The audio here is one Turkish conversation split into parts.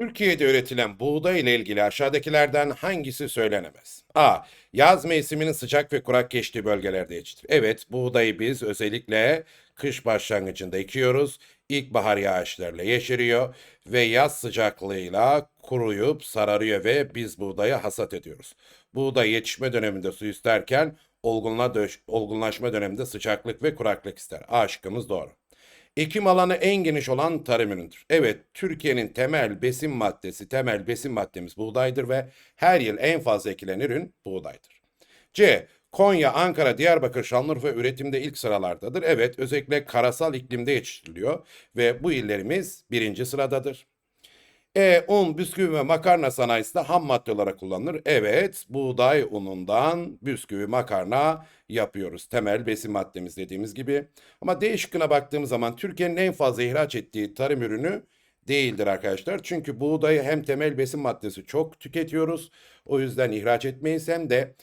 Türkiye'de üretilen buğday ile ilgili aşağıdakilerden hangisi söylenemez? A. Yaz mevsiminin sıcak ve kurak geçtiği bölgelerde yetiştir. Evet, buğdayı biz özellikle kış başlangıcında ekiyoruz. İlkbahar yağışlarıyla yeşeriyor ve yaz sıcaklığıyla kuruyup sararıyor ve biz buğdayı hasat ediyoruz. Buğday yetişme döneminde su isterken olgunla olgunlaşma döneminde sıcaklık ve kuraklık ister. A şıkkımız doğru. Ekim alanı en geniş olan tarım ürünüdür. Evet, Türkiye'nin temel besin maddesi, temel besin maddemiz buğdaydır ve her yıl en fazla ekilen ürün buğdaydır. C. Konya, Ankara, Diyarbakır, Şanlıurfa üretimde ilk sıralardadır. Evet, özellikle karasal iklimde yetiştiriliyor ve bu illerimiz birinci sıradadır. E, un, bisküvi ve makarna sanayisi de ham madde olarak kullanılır. Evet, buğday unundan bisküvi, makarna yapıyoruz. Temel besin maddemiz dediğimiz gibi. Ama D şıkkına baktığımız zaman Türkiye'nin en fazla ihraç ettiği tarım ürünü değildir arkadaşlar. Çünkü buğdayı hem temel besin maddesi çok tüketiyoruz. O yüzden ihraç etmeyiz hem de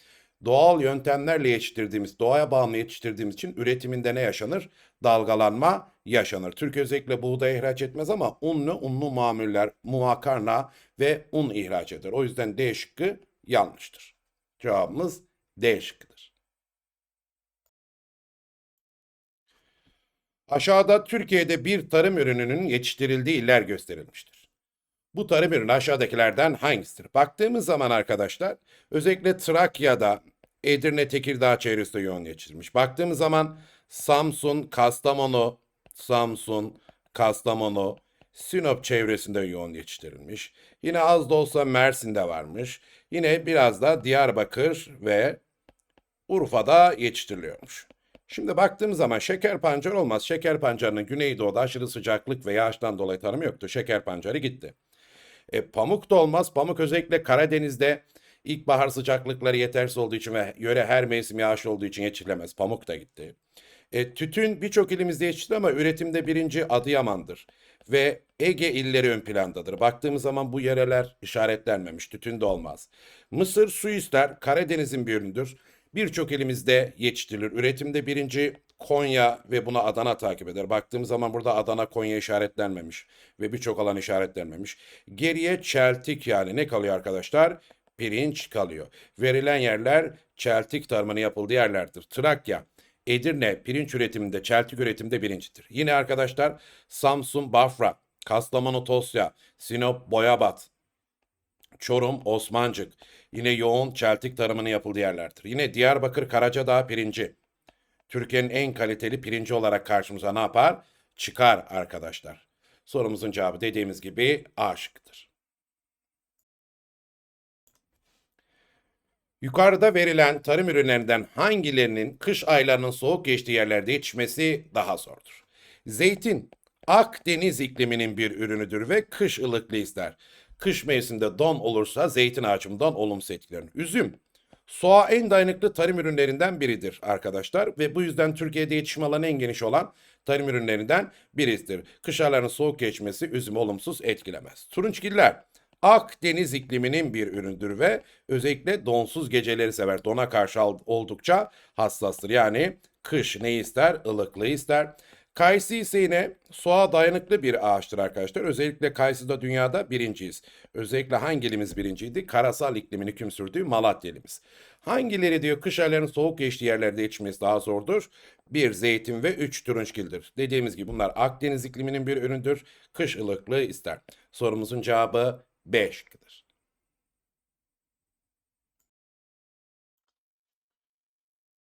doğal yöntemlerle yetiştirdiğimiz, doğaya bağımlı yetiştirdiğimiz için üretiminde ne yaşanır? Dalgalanma yaşanır. Türkiye özellikle buğday ihraç etmez ama unlu, unlu mamuller, muhakarna ve un ihraç eder. O yüzden D şıkkı yanlıştır. Cevabımız D şıkkıdır. Aşağıda Türkiye'de bir tarım ürününün yetiştirildiği iller gösterilmiştir. Bu tarım ürünü aşağıdakilerden hangisidir? Baktığımız zaman arkadaşlar özellikle Trakya'da, Edirne, Tekirdağ çevresinde yoğun yetiştirilmiş. Baktığımız zaman Samsun, Kastamonu, Samsun, Kastamonu, Sinop çevresinde yoğun yetiştirilmiş. Yine az da olsa Mersin'de varmış. Yine biraz da Diyarbakır ve Urfa'da yetiştiriliyormuş. Şimdi baktığımız zaman şeker pancarı olmaz. Şeker pancarının Güneydoğu'da aşırı sıcaklık ve yağıştan dolayı tarımı yoktu. Şeker pancarı gitti. E, pamuk da olmaz. Pamuk özellikle Karadeniz'de ilkbahar sıcaklıkları yetersiz olduğu için ve yöre her mevsim yağış olduğu için yetiştirilemez. Pamuk da gitti. E, tütün birçok ilimizde yetiştirilir ama üretimde birinci Adıyaman'dır. Ve Ege illeri ön plandadır. Baktığımız zaman bu yereler işaretlenmemiş. Tütün de olmaz. Mısır su ister. Karadeniz'in bir ürünüdür. Birçok ilimizde yetiştirilir. Üretimde birinci Konya ve buna Adana takip eder. Baktığımız zaman burada Adana, Konya işaretlenmemiş ve birçok alan işaretlenmemiş. Geriye çeltik yani ne kalıyor arkadaşlar? Pirinç kalıyor. Verilen yerler çeltik tarımının yapıldığı yerlerdir. Trakya, Edirne pirinç üretiminde, çeltik üretiminde birincidir. Yine arkadaşlar Samsun, Bafra, Kastamonu, Tosya, Sinop, Boyabat, Çorum, Osmancık. Yine yoğun çeltik tarımının yapıldığı yerlerdir. Yine Diyarbakır, Karacadağ pirinci. Türkiye'nin en kaliteli pirinci olarak karşımıza ne yapar? Çıkar arkadaşlar. Sorumuzun cevabı dediğimiz gibi A şıkkıdır. Yukarıda verilen tarım ürünlerinden hangilerinin kış aylarının soğuk geçtiği yerlerde yetişmesi daha zordur? Zeytin, Akdeniz ikliminin bir ürünüdür ve kış ılıklı ister. Kış mevsiminde don olursa zeytin ağacımdan olumsuz etkilenir. Üzüm, soğuğa en dayanıklı tarım ürünlerinden biridir arkadaşlar ve bu yüzden Türkiye'de yetişme alanı en geniş olan tarım ürünlerinden birisidir. Kış aylarının soğuk geçmesi üzümü olumsuz etkilemez. Turunçgiller, Akdeniz ikliminin bir üründür ve özellikle donsuz geceleri sever. Dona karşı oldukça hassastır. Yani kış ne ister? Ilıklığı ister. Kayısı ise yine soğuğa dayanıklı bir ağaçtır arkadaşlar. Özellikle kayısıda dünyada birinciyiz. Özellikle hangi ilimiz birinciydi? Karasal iklimini hüküm sürdüğü Malatya ilimiz. Hangileri diyor kış aylarının soğuk geçtiği yerlerde yetişmesi daha zordur? Bir zeytin ve üç turunçgildir. Dediğimiz gibi bunlar Akdeniz ikliminin bir üründür. Kış ılıklığı ister. Sorumuzun cevabı B şıkkıdır.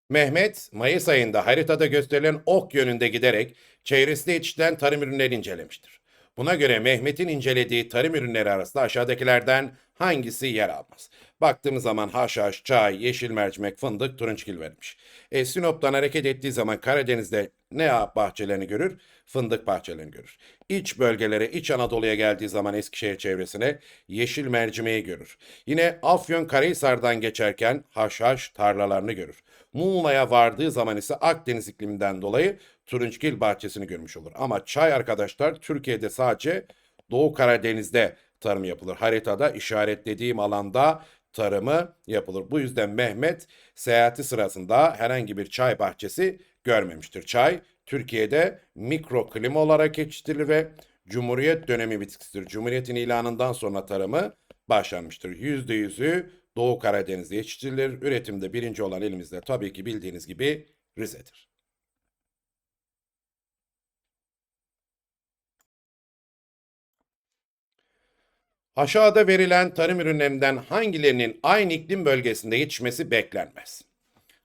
Mehmet, Mayıs ayında haritada gösterilen ok yönünde giderek çevresinde yetiştiren tarım ürünlerini incelemiştir. Buna göre Mehmet'in incelediği tarım ürünleri arasında aşağıdakilerden hangisi yer almaz? Baktığımız zaman haşhaş, çay, yeşil mercimek, fındık, turunçgil vermiş. E, Sinop'tan hareket ettiği zaman Karadeniz'de ne bahçelerini görür? Fındık bahçelerini görür. İç bölgelere, İç Anadolu'ya geldiği zaman Eskişehir çevresine yeşil mercimeği görür. Yine Afyon Karahisar'dan geçerken haşhaş tarlalarını görür. Muğla'ya vardığı zaman ise Akdeniz ikliminden dolayı turunçgil bahçesini görmüş olur. Ama çay arkadaşlar Türkiye'de sadece Doğu Karadeniz'de tarım yapılır. Haritada işaretlediğim alanda tarımı yapılır. Bu yüzden Mehmet seyahati sırasında herhangi bir çay bahçesi görmemiştir. Çay Türkiye'de mikro klima olarak yetiştirilir ve Cumhuriyet dönemi bitkisidir. Cumhuriyetin ilanından sonra tarımı başlanmıştır. %100'ü Doğu Karadeniz'de yetiştirilir. Üretimde birinci olan elimizde tabii ki bildiğiniz gibi Rize'dir. Aşağıda verilen tarım ürünlerinden hangilerinin aynı iklim bölgesinde yetişmesi beklenmez?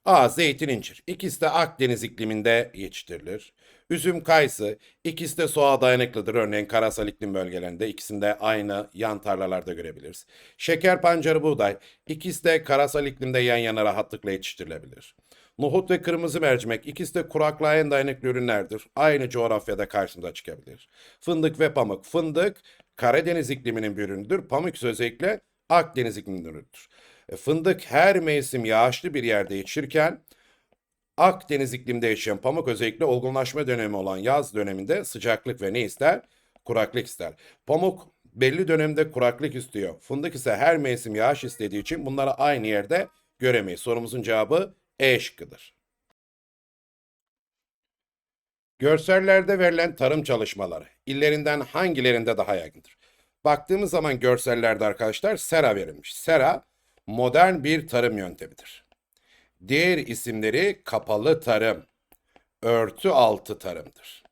A. Zeytin, incir. İkisi de Akdeniz ikliminde yetiştirilir. Üzüm, kayısı. İkisi de soğuğa dayanıklıdır. Örneğin karasal iklim bölgelerinde ikisinde aynı yan tarlalarda görebiliriz. Şeker pancarı, buğday. İkisi de karasal iklimde yan yana rahatlıkla yetiştirilebilir. Nohut ve kırmızı mercimek ikisi de kuraklığa en dayanıklı ürünlerdir. Aynı coğrafyada karşımıza çıkabilir. Fındık ve pamuk. Fındık Karadeniz ikliminin bir ürünüdür. Pamuk ise özellikle Akdeniz ikliminin ürünüdür. E, Fındık her mevsim yağışlı bir yerde yetişirken Akdeniz iklimde yaşayan pamuk özellikle olgunlaşma dönemi olan yaz döneminde sıcaklık ve ne ister? Kuraklık ister. Pamuk belli dönemde kuraklık istiyor. Fındık ise her mevsim yağış istediği için bunları aynı yerde göremeyiz. Sorumuzun cevabı E şıkkıdır. Görsellerde verilen tarım çalışmaları illerinden hangilerinde daha yaygındır? Baktığımız zaman görsellerde arkadaşlar sera verilmiş. Sera modern bir tarım yöntemidir. Diğer isimleri kapalı tarım, örtü altı tarımdır.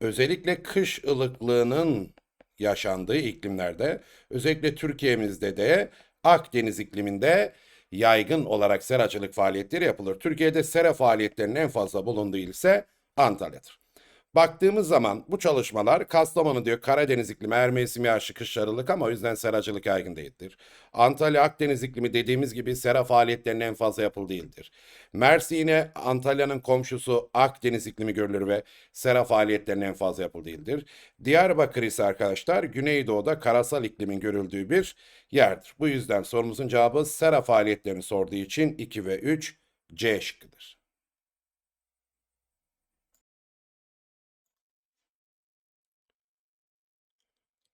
Özellikle kış ılıklığının yaşandığı iklimlerde, özellikle Türkiye'mizde de Akdeniz ikliminde yaygın olarak seracılık faaliyetleri yapılır. Türkiye'de sera faaliyetlerinin en fazla bulunduğu il ise Antalya'dır. Baktığımız zaman bu çalışmalar Kastamonu diyor Karadeniz iklimi her mevsim yağışı kışlarılık ama o yüzden seracılık yaygın değildir. Antalya Akdeniz iklimi dediğimiz gibi sera faaliyetlerinin en fazla yapıldığı değildir. Mersin yine Antalya'nın komşusu Akdeniz iklimi görülür ve sera faaliyetlerinin en fazla yapıldığı değildir. Diyarbakır ise arkadaşlar Güneydoğu'da karasal iklimin görüldüğü bir yerdir. Bu yüzden sorumuzun cevabı sera faaliyetlerini sorduğu için 2 ve 3 C şıkkıdır.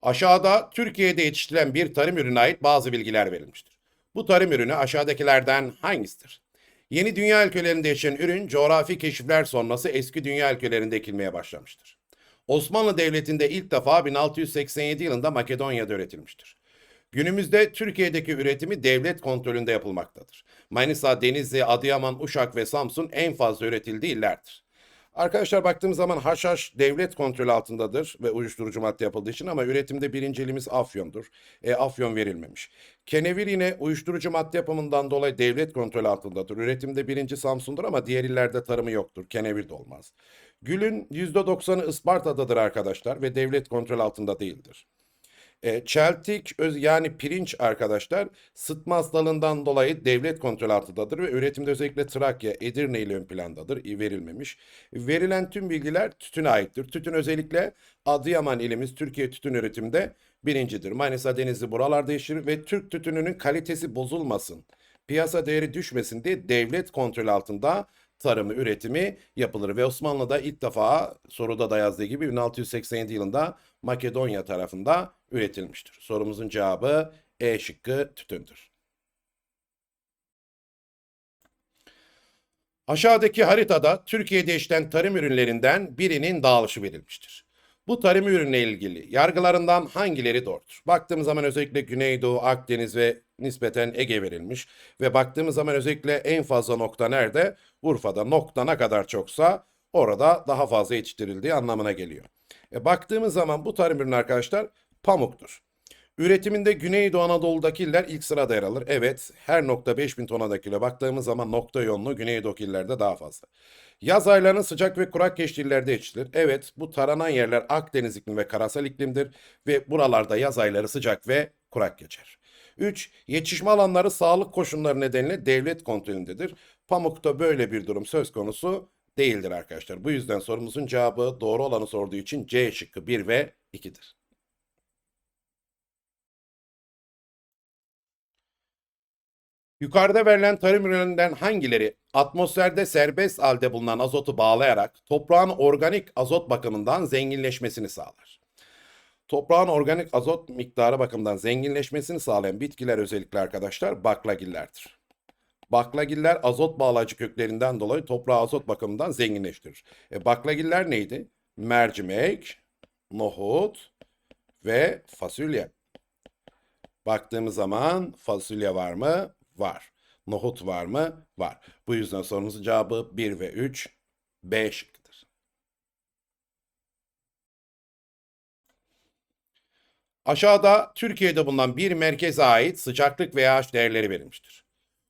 Aşağıda Türkiye'de yetiştirilen bir tarım ürününe ait bazı bilgiler verilmiştir. Bu tarım ürünü aşağıdakilerden hangisidir? Yeni dünya ülkelerinde yaşayan ürün coğrafi keşifler sonrası eski dünya ülkelerinde ekilmeye başlamıştır. Osmanlı Devleti'nde ilk defa 1687 yılında Makedonya'da üretilmiştir. Günümüzde Türkiye'deki üretimi devlet kontrolünde yapılmaktadır. Manisa, Denizli, Adıyaman, Uşak ve Samsun en fazla üretildiği illerdir. Arkadaşlar baktığımız zaman haşhaş devlet kontrolü altındadır ve uyuşturucu madde yapıldığı için ama üretimde birinci elimiz Afyon'dur. E, Afyon verilmemiş. Kenevir yine uyuşturucu madde yapımından dolayı devlet kontrolü altındadır. Üretimde birinci Samsun'dur ama diğer illerde tarımı yoktur. Kenevir de olmaz. Gül'ün %90'ı Isparta'dadır arkadaşlar ve devlet kontrolü altında değildir. E, çeltik öz, yani pirinç arkadaşlar sıtma hastalığından dolayı devlet kontrol altındadır ve üretimde özellikle Trakya, Edirne ile ön plandadır. Verilmemiş. Verilen tüm bilgiler tütüne aittir. Tütün özellikle Adıyaman ilimiz Türkiye tütün üretiminde birincidir. Manisa, Denizli buralarda yetişir ve Türk tütününün kalitesi bozulmasın, piyasa değeri düşmesin diye devlet kontrol altında tarımı, üretimi yapılır. Ve Osmanlı'da ilk defa soruda da yazdığı gibi 1687 yılında Makedonya tarafında üretilmiştir. Sorumuzun cevabı E şıkkı tütündür. Aşağıdaki haritada Türkiye'de işlenen tarım ürünlerinden birinin dağılışı verilmiştir. Bu tarım ürününe ilgili yargılarından hangileri doğrudur? Baktığımız zaman özellikle Güneydoğu, Akdeniz ve nispeten Ege verilmiş. Ve baktığımız zaman özellikle en fazla nokta nerede? Urfa'da. Nokta ne kadar çoksa orada daha fazla yetiştirildiği anlamına geliyor. E, baktığımız zaman bu tarım ürünü arkadaşlar pamuktur. Üretiminde Güneydoğu Anadolu'daki iller ilk sırada yer alır. Evet, her nokta 5000 tona kilo baktığımız zaman nokta yoğunluğu Güneydoğu illerde daha fazla. Yaz aylarının sıcak ve kurak geçtiği illerde yetiştirilir. Evet, bu taranan yerler Akdeniz iklimi ve karasal iklimdir ve buralarda yaz ayları sıcak ve kurak geçer. 3. Yetişme alanları sağlık koşulları nedeniyle devlet kontrolündedir. Pamukta böyle bir durum söz konusu değildir arkadaşlar. Bu yüzden sorumuzun cevabı doğru olanı sorduğu için C şıkkı 1 ve 2'dir. Yukarıda verilen tarım ürünlerinden hangileri atmosferde serbest halde bulunan azotu bağlayarak toprağın organik azot bakımından zenginleşmesini sağlar? Toprağın organik azot miktarı bakımından zenginleşmesini sağlayan bitkiler özellikle arkadaşlar baklagillerdir. Baklagiller azot bağlayıcı köklerinden dolayı toprağı azot bakımından zenginleştirir. E, baklagiller neydi? Mercimek, nohut, ve fasulye. Baktığımız zaman fasulye var mı? Var. Nohut var mı? Var. Bu yüzden sorumuzun cevabı 1 ve 3 B şıkkıdır. Aşağıda Türkiye'de bulunan bir merkeze ait sıcaklık ve yağış değerleri verilmiştir.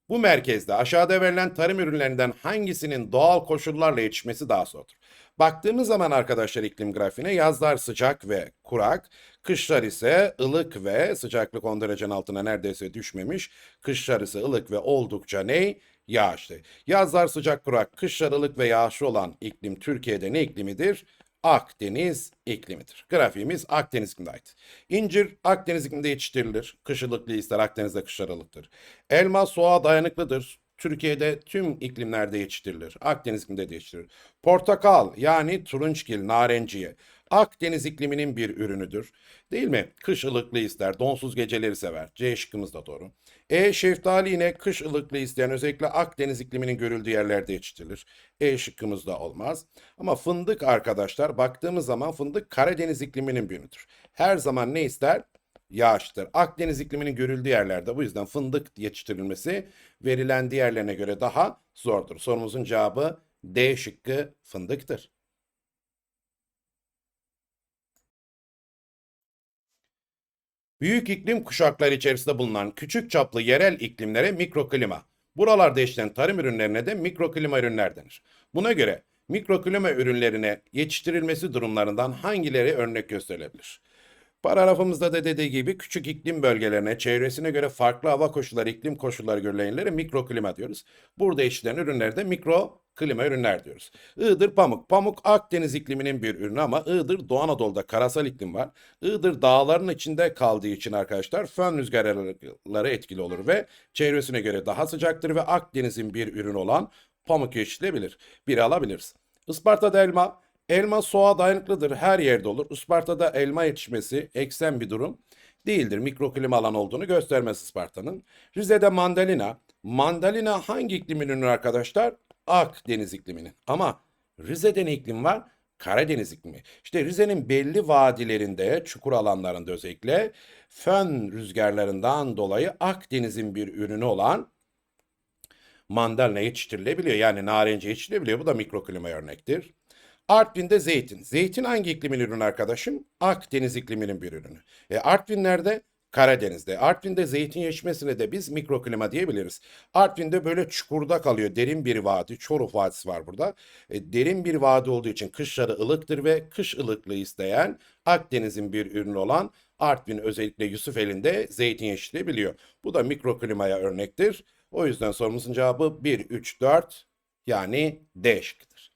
Bu merkezde aşağıda verilen tarım ürünlerinden hangisinin doğal koşullarla yetişmesi daha zordur? Baktığımız zaman arkadaşlar iklim grafiğine yazlar sıcak ve kurak, kışlar ise ılık ve sıcaklık 10 derecenin altına neredeyse düşmemiş, kışlar ise ılık ve oldukça ne? Yağışlı. Yazlar sıcak kurak, kışlar ılık ve yağışlı olan iklim Türkiye'de ne iklimidir? Akdeniz iklimidir. Grafiğimiz Akdeniz iklimine ait. İncir Akdeniz ikliminde yetiştirilir. Kış ılıklı ister Akdeniz'de kışlar ılıktır. Elma soğuğa dayanıklıdır. Türkiye'de tüm iklimlerde yetiştirilir. Akdeniz ikliminde de yetiştirilir. Portakal yani turunçgil, narenciye Akdeniz ikliminin bir ürünüdür. Değil mi? Kış ılıklı ister, donsuz geceleri sever. C şıkkımız da doğru. E şeftali yine kış ılıklı isteyen özellikle Akdeniz ikliminin görüldüğü yerlerde yetiştirilir. E şıkkımız da olmaz. Ama fındık arkadaşlar baktığımız zaman fındık Karadeniz ikliminin bir ürünüdür. Her zaman ne ister? Yağıştır. Akdeniz ikliminin görüldüğü yerlerde bu yüzden fındık yetiştirilmesi verilen diğerlerine göre daha zordur. Sorumuzun cevabı D şıkkı fındıktır. Büyük iklim kuşakları içerisinde bulunan küçük çaplı yerel iklimlere mikroklima. Buralarda işlenen tarım ürünlerine de mikroklima ürünler denir. Buna göre mikroklima ürünlerine yetiştirilmesi durumlarından hangileri örnek gösterilebilir? Paragrafımızda da dediği gibi küçük iklim bölgelerine çevresine göre farklı hava koşulları, iklim koşulları görülenlere mikroklima diyoruz. Burada işlenen ürünlere de mikro klima ürünler diyoruz. Iğdır pamuk. Pamuk Akdeniz ikliminin bir ürünü ama Iğdır Doğu Anadolu'da karasal iklim var. Iğdır dağların içinde kaldığı için arkadaşlar fön rüzgarları etkili olur ve çevresine göre daha sıcaktır ve Akdeniz'in bir ürünü olan pamuk yetiştirilebilir. Bir alabiliriz. Isparta'da elma. Elma soğuğa dayanıklıdır. Her yerde olur. Isparta'da elma yetişmesi eksen bir durum değildir. Mikroklima alan olduğunu göstermez Isparta'nın. Rize'de mandalina. Mandalina hangi iklimin ürünü arkadaşlar? Akdeniz ikliminin. Ama Rize'de ne iklim var? Karadeniz iklimi. İşte Rize'nin belli vadilerinde, çukur alanlarında özellikle fön rüzgarlarından dolayı Akdeniz'in bir ürünü olan mandalina yetiştirilebiliyor. Yani narenciye yetiştirilebiliyor. Bu da mikroklimaya örnektir. Artvin'de zeytin. Zeytin hangi iklimin ürünü arkadaşım? Akdeniz ikliminin bir ürünü. E Artvin nerede? Karadeniz'de. Artvin'de zeytin yetişmesine de biz mikroklima diyebiliriz. Artvin'de böyle çukurda kalıyor. Derin bir vadi. Çoruh Vadisi var burada. E, derin bir vadi olduğu için kışları ılıktır ve kış ılıklığı isteyen Akdeniz'in bir ürünü olan Artvin özellikle Yusufeli'nde zeytin yetiştirebiliyor. Bu da mikroklimaya örnektir. O yüzden sorumuzun cevabı 1, 3, 4 yani D şıkkıdır.